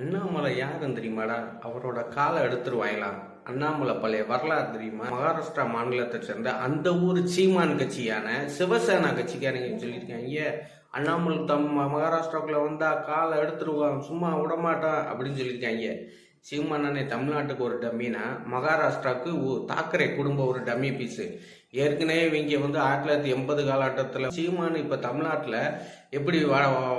அண்ணாமலை யாருன்னு தெரியுமாடா? அவரோட காலை எடுத்துருவாங்களாம். அண்ணாமலை பழைய வரலாறு தெரியுமா? மகாராஷ்டிரா மாநிலத்தை சேர்ந்த அந்த ஊர் சீமான் கட்சியான சிவசேனா கட்சிக்காரங்க சொல்லியிருக்காங்க. அண்ணாமலை தம் மகாராஷ்டிராக்குள்ள வந்தா காலை எடுத்துருவான் சும்மா விடமாட்டான் அப்படின்னு சொல்லியிருக்காங்க. அண்ணே தமிழ்நாட்டுக்கு ஒரு டம்மினா மகாராஷ்டிராவுக்கு தாக்கரே குடும்பம் ஒரு டம்மி பீஸு ஏற்கனவே இவங்க வந்து ஆயிரத்தி தொள்ளாயிரத்தி எண்பது காலகட்டத்தில் சீமான் இப்போ தமிழ்நாட்டில் எப்படி வ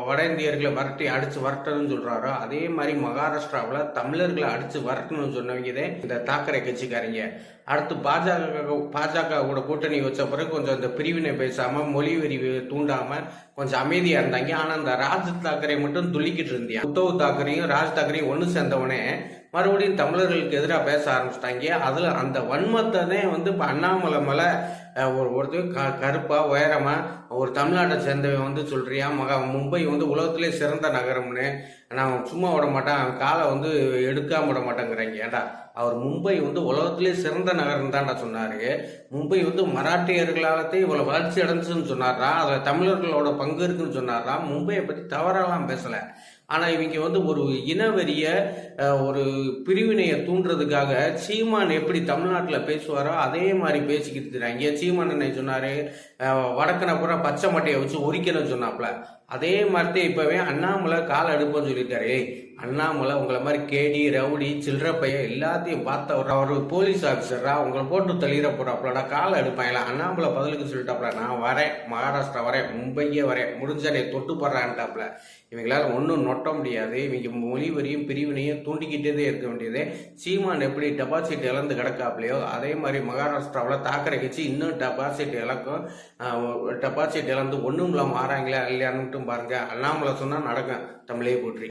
வட இந்தியர்களை வரட்டி அடித்து வரட்டணும்னு சொல்கிறாரோ அதே மாதிரி மகாராஷ்டிராவில் தமிழர்களை அடித்து வரட்டணும்னு சொன்னவங்க தான் இந்த தாக்கரை கட்சிக்காரங்க. அடுத்து பாஜக பாஜக கூட கூட்டணி வச்ச பிறகு கொஞ்சம் இந்த பிரிவினை பேசாமல் மொழி வெறி தூண்டாமல் கொஞ்சம் அமைதியாக இருந்தாங்க. ஆனால் இந்த ராஜ் தாக்கரே மட்டும் துள்ளிக்கிட்டு இருந்தியா? உத்தவ் தாக்கரையும் ராஜ் தாக்கரையும் ஒன்று சேர்ந்தவனே மறுபடியும் தமிழர்களுக்கு எதிராக பேச ஆரம்பிச்சிட்டாங்க. அதில் அந்த வன்மத்தை வந்து இப்போ அண்ணாமலை மலை ஒரு ஒருத்தர் க கருப்பாக உயரமாக ஒரு தமிழ்நாட்டை சேர்ந்தவன் வந்து சொல்கிறியா மகா மும்பை வந்து உலகத்திலே சிறந்த நகரம்னு. நான் சும்மா விட மாட்டேன். அவன் காலை வந்து எடுக்காம விட மாட்டேங்கிறாங்க. ஏன்டா? அவர் மும்பை வந்து உலகத்திலே சிறந்த நகரம் தான்டா சொன்னார். மும்பை வந்து மராட்டியர்களாலத்தே இவ்வளோ வளர்ச்சி அடைஞ்சுன்னு சொன்னாரா? அதில் தமிழர்களோட பங்கு இருக்குன்னு சொன்னாரா? மும்பையை பற்றி தவறாலாம் பேசலை. ஆனால் இவங்க வந்து ஒரு இனவெறிய ஒரு பிரிவினையை தூண்டுறதுக்காக சீமான் எப்படி தமிழ்நாட்டில் பேசுவாரோ அதே மாதிரி பேசிக்கிட்டு இருக்கிறாங்க. சீமானனை என்ன சொன்னாரு. அஹ், வடக்கனை பூரா பச்சை மட்டையை வச்சு உரிக்கணும்னு சொன்னாப்ல அதே மாதிரி இப்பவே அண்ணாமலை கால் அடுப்புன்னு சொல்லியிருக்காரு. அண்ணாமலை உங்களை மாதிரி கேடி ரவுடி சில்லற பையன் எல்லாத்தையும் பார்த்த அவர் போலீஸ் ஆஃபீஸரா உங்களை போட்டு தள்ளிட போறாப்லடா காலை எடுப்பாங்களா அண்ணாமலை பதிலுக்கு சொல்லிட்டாப்ல நான் வரேன் மகாராஷ்டிரா வரேன் மும்பையே வரேன் முடிஞ்சனை தொட்டு போடுறான்ட்டாப்ல இவங்களால ஒன்றும் நொட்ட முடியாது. இவங்க மொழி வரியும் பிரிவினையும் தூண்டிக்கிட்டே இருக்க வேண்டியது. சீமான் எப்படி டெபாசிட் இழந்து கிடக்காப்லையோ அதே மாதிரி மகாராஷ்டிராவில் தாக்கரை கட்சி இன்னும் டெபாசிட் இழக்கும். டெபாசிட் இழந்து ஒன்றும் இல்லாமல் ஆறாங்களா இல்லையான்னுட்டும் பாருங்க. அண்ணாமலை சொன்னால் நடக்கும். தமிழே போற்றி.